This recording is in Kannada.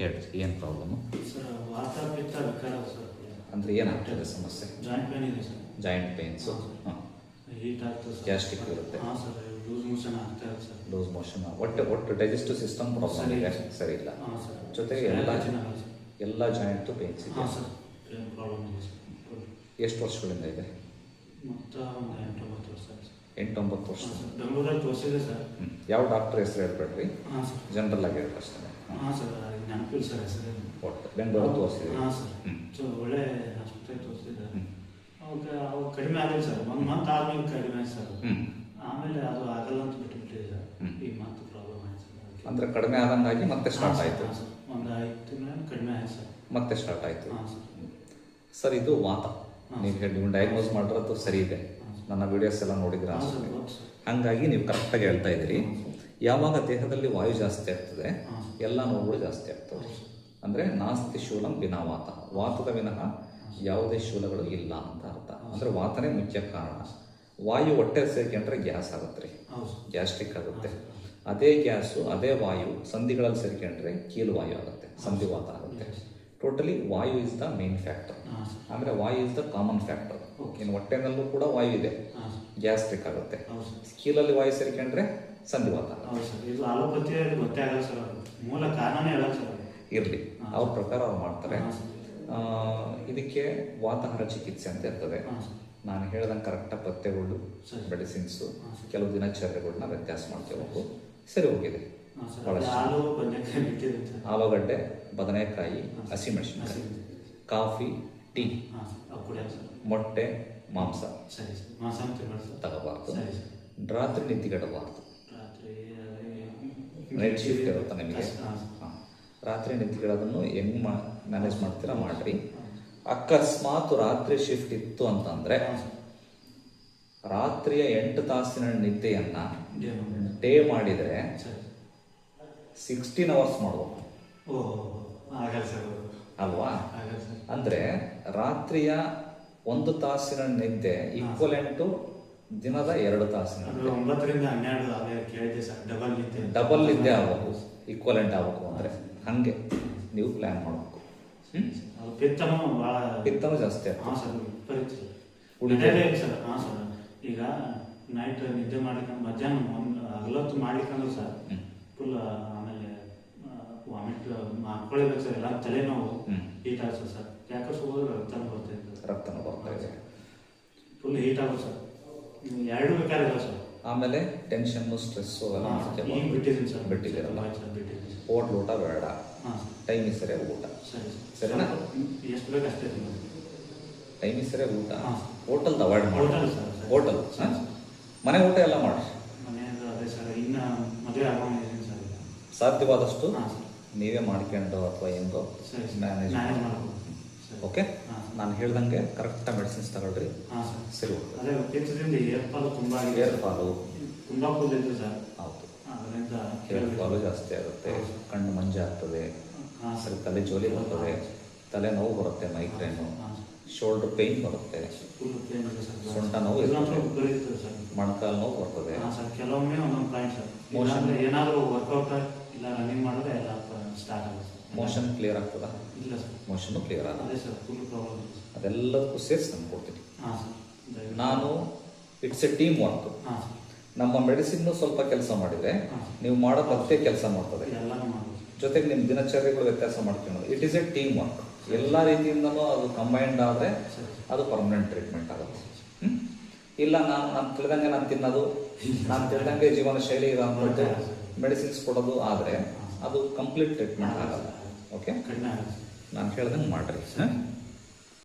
ಹೇಳ್ರಿ ಏನು ಪ್ರಾಬ್ಲಮ್ಮು ಸರ್ ವಿಕಾರ ಸರ್ ಅಂದರೆ ಏನಾಗ್ತದೆ ಸಮಸ್ಯೆ? ಜಾಯಿಂಟ್ ಪೇನ್ ಇದೆ ಸರ್ ಜಾಯಿಂಟ್ ಪೇನ್ಸು ಹಾಂ. ಹೀಟ್ ಆಗ್ತದೆ ಸರ್ ಇರುತ್ತೆ. ಹಾಂ ಸರ್ ಲೂಸ್ ಮೋಷನ್ ಆಗ್ತಾ ಇದೆ ಸರ್ ಲೂಸ್ ಮೋಷನ್ ಒಟ್ಟು ಒಟ್ಟು ಡೈಜೆಸ್ಟಿವ್ ಸಿಸ್ಟಮ್ ಪ್ರಾಬ್ಲಮ್ ಇದೆ. ಸರಿ ಇಲ್ಲ. ಜೊತೆಗೆ ಎಲ್ಲ ಎಲ್ಲ ಜಾಯಿಂಟು ಪೇನ್ಸ್ ಇದೆ. ಸರ್ ಪ್ರಾಬ್ಲಮ್ ಇದೆ ಎಷ್ಟು ವರ್ಷಗಳಿಂದ ಇದೆ? ಮತ್ತು ಒಂದು ಎಂಟು ಒಂಬತ್ತು ವರ್ಷ ಎಂಟೊಂಬತ್ತು ವರ್ಷ. ಬೆಂಗಳೂರಲ್ಲಿ ತೋರಿಸಿದೆ ಸರ್. ಯಾವ ಡಾಕ್ಟರ್ ಹೆಸರು ಹೇಳ್ಬೇಡ್ರಿ? ಹಾಂ ಸರ್. ಜನರಲ್ ಆಗಿ ಹೇಳಿ ಅಷ್ಟೇ. ಹಾಂ ಸರ್ ನೆನಪಿಲ್ಲ ಸರ್ ಹೆಸರು. ಒಟ್ಟು ಬೆಂಗಳೂರು ತೋರಿಸಿದೆ ಹಾಂ ಸರ್. ಸೊ ಒಳ್ಳೆ ಹಾಸ್ಪಿಟಲ್ ತೋರಿಸಿದೆ. ಅವಾಗ ಅವಾಗ ಕಡಿಮೆ ಆಗಿಲ್ಲ ಸರ್. ಒಂದು ಮಂತ್ ಆದ್ಮೇಲೆ ಕಡಿಮೆ ಆಯ್ತು ಸರ್. ಆಮೇಲೆ ಅದು ಆಗಲ್ಲ ಅಂತ ಬಿಟ್ಟುಬಿಟ್ಟಿದೆ ಸರ್. ಈಗ ಮತ್ತೆ ಪ್ರಾಬ್ಲಮ್ ಆಯ್ತು ಸರ್ ಅಂದ್ರೆ ಕಡಿಮೆ ಆದಂಗಾಗಿ ಮತ್ತೆ ಸ್ಟಾರ್ಟ್ ಆಯಿತು. ಸರ್. ಒಂದು ಐದು ತಿಂಗಳು ಕಡಿಮೆ ಆಯ್ತು ಸರ್. ಮತ್ತೆ ಸ್ಟಾರ್ಟ್ ಆಯಿತು. ಸರ್. ಇದು ವಾತ. ನೀವು ಹೇಳಿ ಡಯಾಗ್ನೋಸ್ ಮಾಡಿರೋದು ಸರಿ ಇದೆ. ನನ್ನ ವಿಡಿಯೋಸ್ ಎಲ್ಲ ನೋಡಿದ್ರೆ ಅನಿಸುತ್ತೆ. ಹಾಗಾಗಿ ನೀವು ಕರೆಕ್ಟಾಗಿ ಹೇಳ್ತಾ ಇದ್ದೀರಿ. ಯಾವಾಗ ದೇಹದಲ್ಲಿ ವಾಯು ಜಾಸ್ತಿ ಆಗ್ತದೆ. ಎಲ್ಲ ನೋವುಗಳು ಜಾಸ್ತಿ ಆಗ್ತವೆ. ಅಂದ್ರೆ ನಾಸ್ತಿ ಶೂಲಂ ವಿನಾ ವಾತ ವಾತದ ವಿನಃ ಯಾವುದೇ ಶೂಲಗಳು ಇಲ್ಲ ಅಂತ ಅರ್ಥ. ಅಂದ್ರೆ ವಾತನೇ ಮುಖ್ಯ ಕಾರಣ. ವಾಯು ಹೊಟ್ಟೆ ಸೇರ್ಕೊಂಡ್ರೆ ಗ್ಯಾಸ್ ಆಗುತ್ತೆ ರೀ ಗ್ಯಾಸ್ಟ್ರಿಕ್ ಆಗುತ್ತೆ. ಅದೇ ಗ್ಯಾಸು ಅದೇ ವಾಯು ಸಂಧಿಗಳಲ್ಲಿ ಸೇರ್ಕೊಂಡ್ರೆ ಕೀಲು ವಾಯು ಆಗುತ್ತೆ ಸಂಧಿವಾತ ಆಗುತ್ತೆ. ಟೋಟಲಿ ವಾಯು ಇಸ್ ದ ಮೇನ್ ಫ್ಯಾಕ್ಟರ್ ಅಂದ್ರೆ ವಾಯು ಇಸ್ ದ ಕಾಮನ್ ಫ್ಯಾಕ್ಟರ್. ಇನ್ನು ಹೊಟ್ಟೆನಲ್ಲೂ ಕೂಡ ವಾಯು ಇದೆ. ಗ್ಯಾಸ್ಟ್ರಿಕ್ ಆಗುತ್ತೆ. ಸ್ಕೀಲಲ್ಲಿ ವಾಯು ಸೇರಿಕೊಂಡ್ರೆ ಸಂಧಿವಾತ. ಮೂಲ ಕಾರಣನೇ. ಇರಲಿ. ಅವ್ರ ಪ್ರಕಾರ ಅವ್ರು ಮಾಡ್ತಾರೆ. ಇದಕ್ಕೆ ವಾತಾಹಾರ ಚಿಕಿತ್ಸೆ ಅಂತ ಇರ್ತದೆ. ನಾನು ಹೇಳ್ದಂಗೆ ಕರೆಕ್ಟಾಗಿ ಪಥ್ಯಗಳು. ಮೆಡಿಸಿನ್ಸು. ಕೆಲವು ದಿನಚರ್ಯಗಳನ್ನ ವ್ಯತ್ಯಾಸ ಮಾಡ್ಕೋಬೇಕು ಸರಿ ಹೋಗಿದೆ. ಆಲೂಗಡ್ಡೆ ಬದನೆಕಾಯಿ. ಹಸಿಮೆಣಸಿನಕಾಯಿ ಕಾಫಿ ಟೀ. ಮೊಟ್ಟೆ ಮಾಂಸ. ತಗೋಬಾರ್ದು. ರಾತ್ರಿ ನಿದ್ದಿಗೆಡಬಾರ್ದು. ರಾತ್ರಿ ನೈಟ್ ಶಿಫ್ಟ್ ಇರುತ್ತೆ ನಿಮಗೆ? ಹಾಂ. ರಾತ್ರಿ ನಿದ್ದಿಗೆಡೋದನ್ನು ಹೆಂಗ್ ಮಾ ಮ್ಯಾನೇಜ್ ಮಾಡ್ತೀರಾ? ಮಾಡ್ರಿ. ಅಕಸ್ಮಾತ್ ರಾತ್ರಿ ಶಿಫ್ಟ್ ಇತ್ತು ಅಂತಂದ್ರೆ ರಾತ್ರಿಯ ಎಂಟು ತಾಸಿನ ನಿದ್ದೆಯನ್ನ ಡೇ ಮಾಡಿದರೆ ಡೇ ಮಾಡಿದ್ರೆ ಸರಿ. ಸಿಕ್ಸ್ಟೀನ್ ಅವರ್ಸ್ ಮಾಡುವ ಓ ಆಗಲ್ಲ ಸರ್. ಅಲ್ವಾ? ಆಗಲ್ಲ ಸರ್. ಅಂದ್ರೆ ರಾತ್ರಿಯ ಒಂದು ತಾಸಿನ ನಿದ್ದೆ ಈಕ್ವಲೆಂಟು ದಿನದ ಎರಡು ತಾಸಿನ ಅದು ನಿದ್ದೆ. ಒಂಬತ್ತರಿಂದ ಹನ್ನೆರಡು ಅವೇ ಕೇಳಿದೆ ಸರ್. ಡಬಲ್ ನಿದ್ದೆ. ಡಬಲ್ ನಿದ್ದೆ ಆಗ್ಬೇಕು. ಈಕ್ವಲೆಂಟ್ ಆಗ್ಬೇಕು ಅಂದ್ರೆ ಹಂಗೆ ನೀವು ಪ್ಲಾನ್ ಮಾಡಬೇಕು? ಅದು ಪಿತ್ತನೂ ಭಾಳ ಪಿತ್ತನೂ ಜಾಸ್ತಿ ಹಾಂ ಸರ್ ವಿಪರೀತ ಸರ್. ಸರ್. ಹಾಂ ಸರ್. ಈಗ ನೈಟ್ ನಿದ್ದೆ ಮಾಡ್ಲಿಕ್ಕೆ ಮಧ್ಯಾಹ್ನ ಒಂದು ಹಗಲೊತ್ತು ಮಾಡ್ಲಿಕ್ಕಂದ್ರೆ ಸರ್. ಮಾಡ್ಕೊಳ್ಳೇಬೇಕು ಸರ್ ಎಲ್ಲ ತಲೆನೋವು. ಹೀಟ್ ಆಗ್ತದೆ ಸರ್ ಯಾಕೆ ಹೋದ್ರೆ ರಕ್ತನ ಬರ್ತಾ ಇದೆ ರಕ್ತನ ಬರ್ತಾ ಇದೆ ಫುಲ್ ಹೀಟ್ ಆಗುತ್ತೆ ಸರ್. ಎರಡು ಬೇಕಾಗಿಲ್ಲ ಸರ್. ಆಮೇಲೆ ಟೆನ್ಷನ್ ಸ್ಟ್ರೆಸ್ ಬಿಟ್ಟಿದ್ದೀನಿ ಸರ್. ಬಿಟ್ಟಿದ್ದೀರಲ್ಲ ಹೋಟ್ಲು ಹೋಟ್ಲ್ ಊಟ ಬೇಡ. ಟೈಮಿಗೆ ಸರಿಯಾಗಿ ಊಟ. ಸರಿ ಸರ್. ಸರಿನಾ? ಎಷ್ಟು ಬೇಕು ಅಷ್ಟೇ ಟೈಮ್ ಟೈಮಿಗೆ ಸರಿಯಾಗಿ ಊಟ. ಹಾ. ಹೋಟೆಲ್ದು ಅವಾಯ್ಡ್ ಮಾಡಿ. Hotel sir sir. Hotel sir. ಮನೆ ಊಟ ಎಲ್ಲ ಮಾಡಿ. ಮನೆಯಿಂದ ಅದೇ ಸರ್ ಇನ್ನು ಮದುವೆ ಸರ್. ಸಾಧ್ಯವಾದಷ್ಟು ನೀವೇ ಮಾಡ್ಕೊಂಡು ಅಥವಾ ಹೆಂಗೋ ಮ್ಯಾನೇಜ್ ಓಕೆ ನಾನು ಹೇಳ್ದಂಗೆ ಕರೆಕ್ಟಾಗಿ ಮೆಡಿಸಿನ್ಸ್ ತಗೊಳ್ರಿ. ಸರ್. ಹೇರ್ ಫಾಲು ಹೌದು. ಅದರಿಂದ ಏರ್ ಫಾಲು ಜಾಸ್ತಿ ಆಗುತ್ತೆ. ಕಣ್ಣು ಮಂಜೆ ಆಗ್ತದೆ. ಸರಿ. ತಲೆ ಜೋಲಿ ಬರ್ತದೆ. ತಲೆ ನೋವು ಬರುತ್ತೆ ಮೈಗ್ರೇನು ಶೋಲ್ಡರ್ ಪೇಯ್ನ್ ಬರುತ್ತೆ. ಸೊಂಟ ನೋವು ಮೊಣಕಾಲು ನೋವು ಬರ್ತದೆ. ಕೆಲವೊಮ್ಮೆ ಏನಾದರೂ ವರ್ಕೌಟ್ ಇಲ್ಲ ರನ್ನಿಂಗ್ ಮಾಡಿದ್ರೆ ಎಲ್ಲ ಸ್ಟಾರ್ಟ್ ಆಗುತ್ತೆ. ಸರ್ ಮೋಷನ್ ಕ್ಲಿಯರ್ ಆಗ್ತದ? ಇಲ್ಲ ಸರ್. ಕ್ಲಿಯರ್ ಆಗಲ್ಲ ಅದೇ ಸರ್ ಫುಲ್ ಪ್ರಾಬ್ಲಮ್ ಅದೆಲ್ಲದಕ್ಕೂ ಸೇರಿಸಿ ನಾನು ಕೊಡ್ತೀನಿ. ಹಾಂ ಸರ್. ನಾನು ಇಟ್ಸ್ ಎ ಟೀಮ್ ವರ್ಕ್ ಹಾಂ ಸರ್. ನಮ್ಮ ಮೆಡಿಸಿನ್ ಸ್ವಲ್ಪ ಕೆಲಸ ಮಾಡಿದ್ರೆ. ನೀವು ಮಾಡೋದು ಅಷ್ಟೇ ಕೆಲಸ ಮಾಡ್ತದೆ. ಜೊತೆಗೆ ನಿಮ್ಮ ದಿನಚರ್ಯಗಳು ವ್ಯತ್ಯಾಸ ಮಾಡ್ಕೊಳ್ಳೋದು it is a team work ಎಲ್ಲ ರೀತಿಯಿಂದನೂ ಅದು ಕಂಬೈಂಡ್ ಆದರೆ ಅದು ಪರ್ಮನೆಂಟ್ ಟ್ರೀಟ್ಮೆಂಟ್ ಆಗುತ್ತೆ. ಇಲ್ಲ ನಾನು ನಾನು ತಿಳಿದಂಗೆ ನಾನು ತಿನ್ನೋದು. ನಾನು ತಿಳಿದಂಗೆ ಜೀವನ ಶೈಲಿ ಇದೆ ಅಂದ್ಬಿಟ್ಟು ಮೆಡಿಸಿನ್ಸ್ ಕೊಡೋದು ಆದರೆ ಅದು ಕಂಪ್ಲೀಟ್ ಟ್ರೀಟ್ಮೆಂಟ್ ಆಗಲ್ಲ. ಓಕೆ ನಾನು ಹೇಳ್ದಂಗೆ ಮಾಡ್ರಿ. ಹಾಂ?